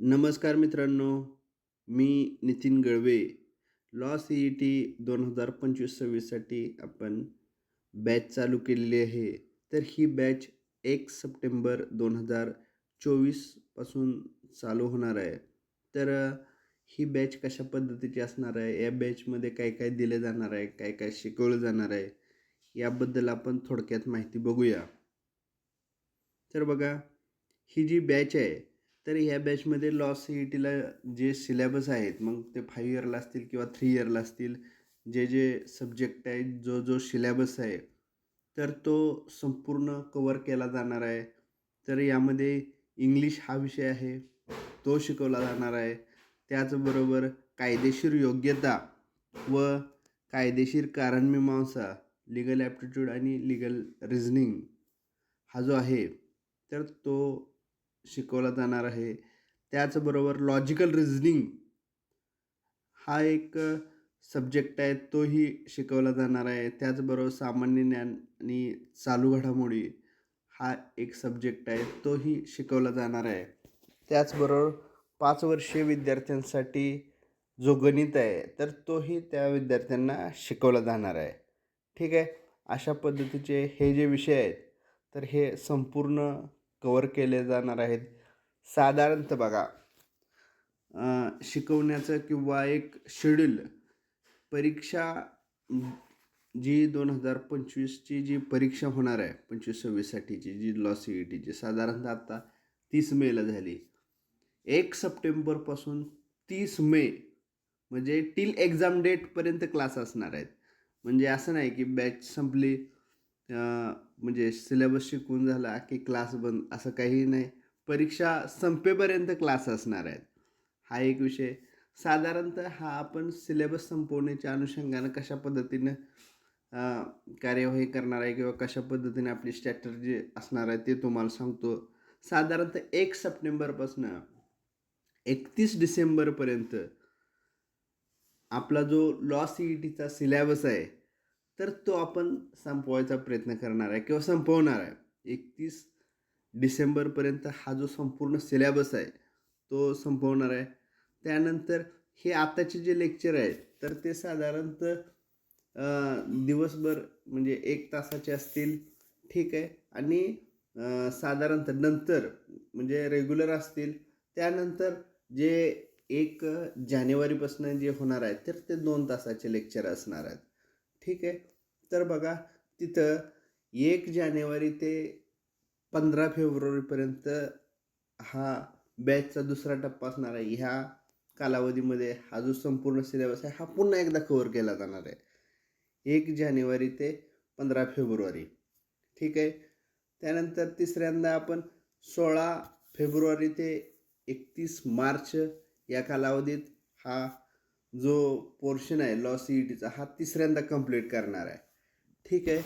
नमस्कार मित्रांनो मी Nitin Galwe. Law C E T दोन हजार पंचवीस सव्वीससाठी आपण बॅच चालू केलेली आहे. तर ही बॅच एक सप्टेंबर दोन हजार चोवीसपासून चालू होणार आहे. तर ही बॅच कशा पद्धतीची असणार आहे? या बॅचमध्ये काय काय दिले जाणार आहे? काय काय शिकवलं जाणार आहे? याबद्दल आपण थोडक्यात माहिती बघूया. तर बघा ही जी बॅच आहे तर ह्या बॅचमध्ये लॉ सी ई टीला जे सिलेबस आहेत मग ते फाईव्ह इयरला असतील किंवा थ्री इयरला असतील जे जे सब्जेक्ट आहेत जो जो सिलेबस आहे तर तो संपूर्ण कवर केला जाणार आहे. तर यामध्ये इंग्लिश हा विषय आहे तो शिकवला जाणार आहे. त्याचबरोबर कायदेशीर योग्यता व कायदेशीर कारणमीमांसा लिगल ॲप्टिट्यूड आणि लिगल रिझनिंग हा जो आहे तर तो शिकवला जाणार आहे. त्याचबरोबर लॉजिकल रिझनिंग हा एक सब्जेक्ट आहे तोही शिकवला जाणार आहे. त्याचबरोबर सामान्य ज्ञान आणि चालू घडामोडी हा एक सब्जेक्ट आहे तोही शिकवला जाणार आहे. त्याचबरोबर पाच वर्षीय विद्यार्थ्यांसाठी जो गणित आहे तर तोही त्या विद्यार्थ्यांना शिकवला जाणार आहे. ठीक आहे? अशा पद्धतीचे हे जे विषय आहेत तर हे संपूर्ण कवर केले जाणार आहेत. साधारणतः बघा शिकवण्याचं किंवा एक शेड्यूल परीक्षा जी दोन हजार पंचवीसची जी परीक्षा होणार आहे पंचवीस सव्वीससाठीची जी लॉ सी ई टीची साधारणतः आत्ता तीस मेला झाली. एक सप्टेंबरपासून तीस मे म्हणजे टिल एक्झाम डेटपर्यंत क्लास असणार आहेत. म्हणजे असं नाही की बॅच संपली म्हणजे सिलेबस शिकून झाला की क्लास बंद असं काही नाही. परीक्षा संपेपर्यंत क्लास असणार आहेत. हा एक विषय. साधारणतः हा आपण सिलेबस संपवण्याच्या अनुषंगानं कशा पद्धतीनं कार्यवाही करणार आहे किंवा कशा पद्धतीने आपली स्ट्रॅटर्जी असणार आहे ते तुम्हाला सांगतो. साधारणतः एक सप्टेंबरपासून एकतीस डिसेंबरपर्यंत आपला जो लॉ सी ई टीचा सिलेबस आहे तर तो आपण संपवायचा प्रयत्न करणार आहे किंवा संपवणार आहे. एकतीस डिसेंबरपर्यंत हा जो संपूर्ण सिलेबस आहे तो संपवणार आहे. त्यानंतर हे आताचे जे लेक्चर आहेत तर ते साधारणतः दिवसभर म्हणजे एक तासाचे असतील ठीक आहे. आणि साधारणतः नंतर म्हणजे रेग्युलर असतील त्यानंतर जे एक जानेवारीपासून जे होणार आहे तर ते दोन तासाचे लेक्चर असणार आहेत. ठीक आहे. तर बघा तिथं एक जानेवारी ते पंधरा फेब्रुवारीपर्यंत हा बॅचचा दुसरा टप्पा असणार आहे. ह्या कालावधीमध्ये हा जो संपूर्ण सिलेबस आहे हा पुन्हा एकदा कव्हर केला जाणार आहे. एक जानेवारी ते पंधरा फेब्रुवारी. ठीक आहे? त्यानंतर तिसऱ्यांदा आपण सोळा फेब्रुवारी ते एकतीस मार्च या कालावधीत हा जो पोर्शन आहे लॉ सी ई टीचा हा तिसऱ्यांदा कंप्लीट करणार आहे. ठीक आहे?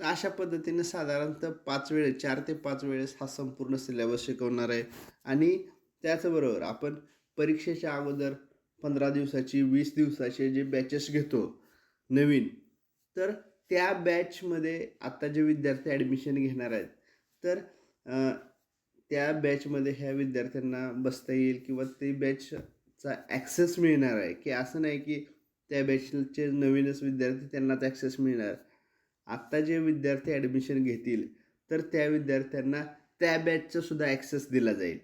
तर अशा पद्धतीने साधारणतः पाच वेळेस चार ते पाच वेळेस हा संपूर्ण सिलेबस शिकवणार आहे. आणि त्याचबरोबर आपण परीक्षेच्या अगोदर पंधरा दिवसाची वीस दिवसाचे जे बॅचेस घेतो नवीन तर त्या बॅचमध्ये आत्ता जे विद्यार्थी ॲडमिशन घेणार आहेत तर त्या बॅचमध्ये ह्या विद्यार्थ्यांना बसता येईल किंवा ते बॅच चा ॲक्सेस मिळणार आहे. की असं नाही की त्या बॅचचे नवीनच विद्यार्थी त्यांनाच ॲक्सेस मिळणार. आत्ता जे विद्यार्थी ॲडमिशन घेतील तर त्या विद्यार्थ्यांना त्या बॅचचा सुद्धा ॲक्सेस दिला जाईल.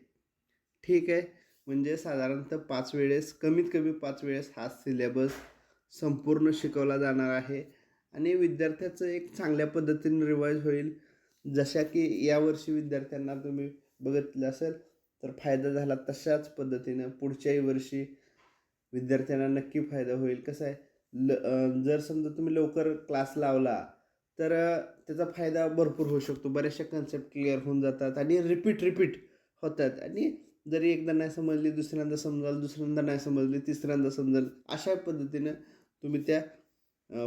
ठीक आहे? म्हणजे साधारणतः पाच वेळेस कमीत कमी पाच वेळेस हा सिलेबस संपूर्ण शिकवला जाणार आहे. आणि विद्यार्थ्याचं एक चांगल्या पद्धतीने रिवाईज होईल. जशा की यावर्षी विद्यार्थ्यांना तुम्ही बघितलं असेल तर फायदा झाला तशाच पद्धतीनं पुढच्याही वर्षी विद्यार्थ्यांना नक्की फायदा होईल. कसं आहे? ल जर समजा तुम्ही लवकर क्लास लावला तर त्याचा फायदा भरपूर होऊ शकतो. बऱ्याचशा कन्सेप्ट क्लिअर होऊन जातात आणि रिपीट रिपीट होतात. आणि जरी एकदा नाही समजली दुसऱ्यांदा समजाल दुसऱ्यांदा नाही समजली तिसऱ्यांदा समजाल अशा पद्धतीनं तुम्ही त्या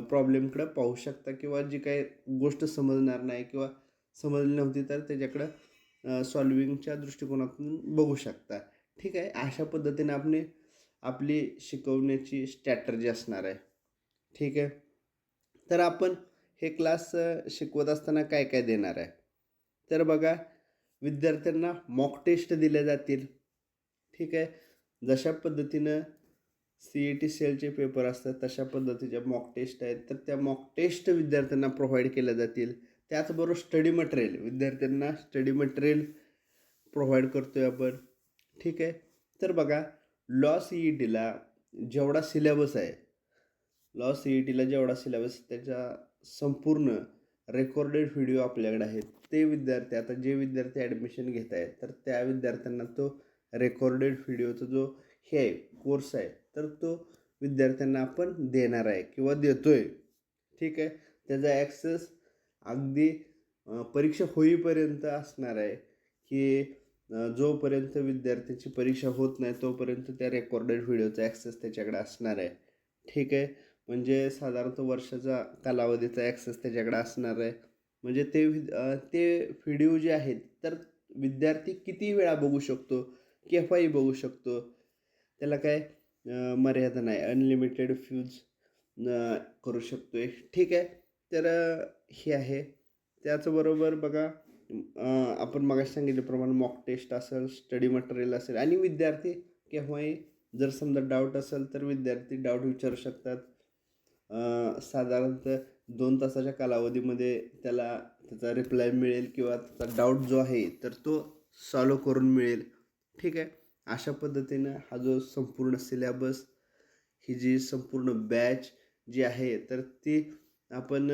प्रॉब्लेमकडं पाहू शकता किंवा जी काही गोष्ट समजणार नाही किंवा समजली नव्हती तर त्याच्याकडं सॉल्विंगच्या दृष्टिकोनातून बघू शकता. ठीक आहे? अशा पद्धतीने आपण आपली शिकवण्याची स्ट्रॅटर्जी असणार आहे. ठीक आहे? तर आपण हे क्लास शिकवत असताना काय काय देणार आहे? तर बघा विद्यार्थ्यांना मॉक टेस्ट दिल्या जातील. ठीक आहे? जशा पद्धतीनं सी ई टी सेलचे पेपर असतात तशा पद्धतीच्या मॉक टेस्ट आहेत. तर त्या मॉक टेस्ट विद्यार्थ्यांना प्रोव्हाइड केल्या जातील. त्याचबरोबर स्टडी मटेरियल विद्यार्थ्यांना स्टडी मटेरियल प्रोव्हाइड करतो आहे आपण. ठीक आहे? तर बघा लॉ सी ई टीला जेवढा सिलेबस आहे लॉ सी ई टीला जेवढा सिलेबस त्याच्या संपूर्ण रेकॉर्डेड व्हिडिओ आपल्याकडे आहेत. ते विद्यार्थी आता जे विद्यार्थी ॲडमिशन घेत आहेत तर त्या विद्यार्थ्यांना तो रेकॉर्डेड व्हिडिओचा जो हे आहे कोर्स आहे तर तो विद्यार्थ्यांना आपण देणार आहे किंवा देतो आहे ठीक आहे? त्याचा ॲक्सेस अगदी परीक्षा होईपर्यंत असणार आहे की जोपर्यंत विद्यार्थ्याची परीक्षा होत नाही तोपर्यंत त्या रेकॉर्डेड व्हिडिओचा ॲक्सेस त्याच्याकडे असणार आहे. ठीक आहे? म्हणजे साधारणतः वर्षाचा कालावधीचा ॲक्सेस त्याच्याकडे असणार आहे. म्हणजे ते ते व्हिडिओ जे आहेत तर विद्यार्थी किती वेळा बघू शकतो? केव्हाही बघू शकतो. त्याला काय मर्यादा नाही. अनलिमिटेड फ्यूज करू शकतो आहे ठीक आहे? तर हे आहे. त्याचबरोबर बघा आपण मगाशी सांगितल्याप्रमाणे मॉक टेस्ट असेल स्टडी मटेरियल असेल आणि विद्यार्थी केव्हाही जर समजा डाऊट असेल तर विद्यार्थी डाऊट विचारू शकतात. साधारणतः दोन तासाच्या कालावधीमध्ये त्याला त्याचा रिप्लाय मिळेल किंवा त्याचा डाऊट जो आहे तर तो सॉल्व करून मिळेल. ठीक आहे? अशा पद्धतीनं हा जो संपूर्ण सिलेबस ही जी संपूर्ण बॅच जी आहे तर ती आपण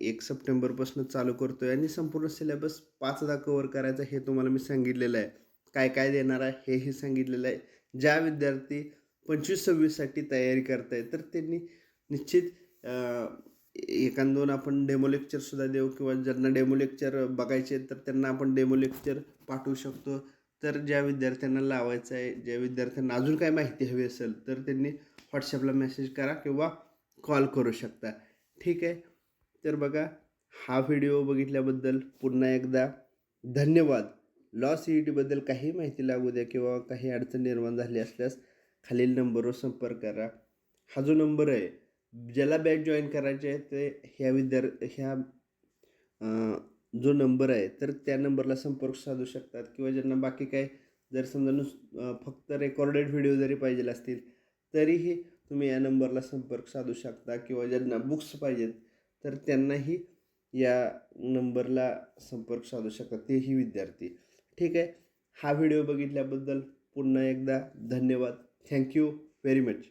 एक सप्टेंबरपासून चालू करतो आहे आणि संपूर्ण सिलेबस पाचदा कवर करायचा हे तुम्हाला मी सांगितलेलं आहे. काय काय देणार आहे हेही सांगितलेलं आहे. ज्या विद्यार्थी पंचवीस सव्वीससाठी तयारी करताय तर त्यांनी निश्चित एखाद दोन आपण डेमो लेक्चरसुद्धा देऊ किंवा ज्यांना डेमो लेक्चर बघायचे तर त्यांना आपण डेमो लेक्चर पाठवू शकतो. तर ज्या विद्यार्थ्यांना लावायचं आहे ज्या विद्यार्थ्यांना अजून काय माहिती हवी असेल तर त्यांनी व्हॉट्सअपला मेसेज करा किंवा कॉल करू शकता. ठीक आहे? तर बघा हा व्हिडिओ बघितल्याबद्दल पुन्हा एकदा धन्यवाद. लॉ सी ई टीबद्दल काही माहिती लागू द्या किंवा काही अडचण निर्माण झाली असल्यास खालील नंबरवर संपर्क करा. हा जो नंबर आहे ज्याला बॅच जॉईन करायचे आहे ते ह्या विद्यार्थी ह्या जो नंबर आहे तर त्या नंबरला संपर्क साधू शकतात किंवा ज्यांना बाकी काय जर समजा नुस फक्त रेकॉर्डेड व्हिडिओ जरी पाहिजे असतील तरीही तुम्ही या नंबरला संपर्क साधू शकता किंवा ज्यांना बुक्स पाहिजेत तर त्यांनाही या नंबरला संपर्क साधू शकतात तेही विद्यार्थी. ठीक आहे. हा व्हिडिओ बघितल्याबद्दल पुन्हा एकदा धन्यवाद. Thank you very much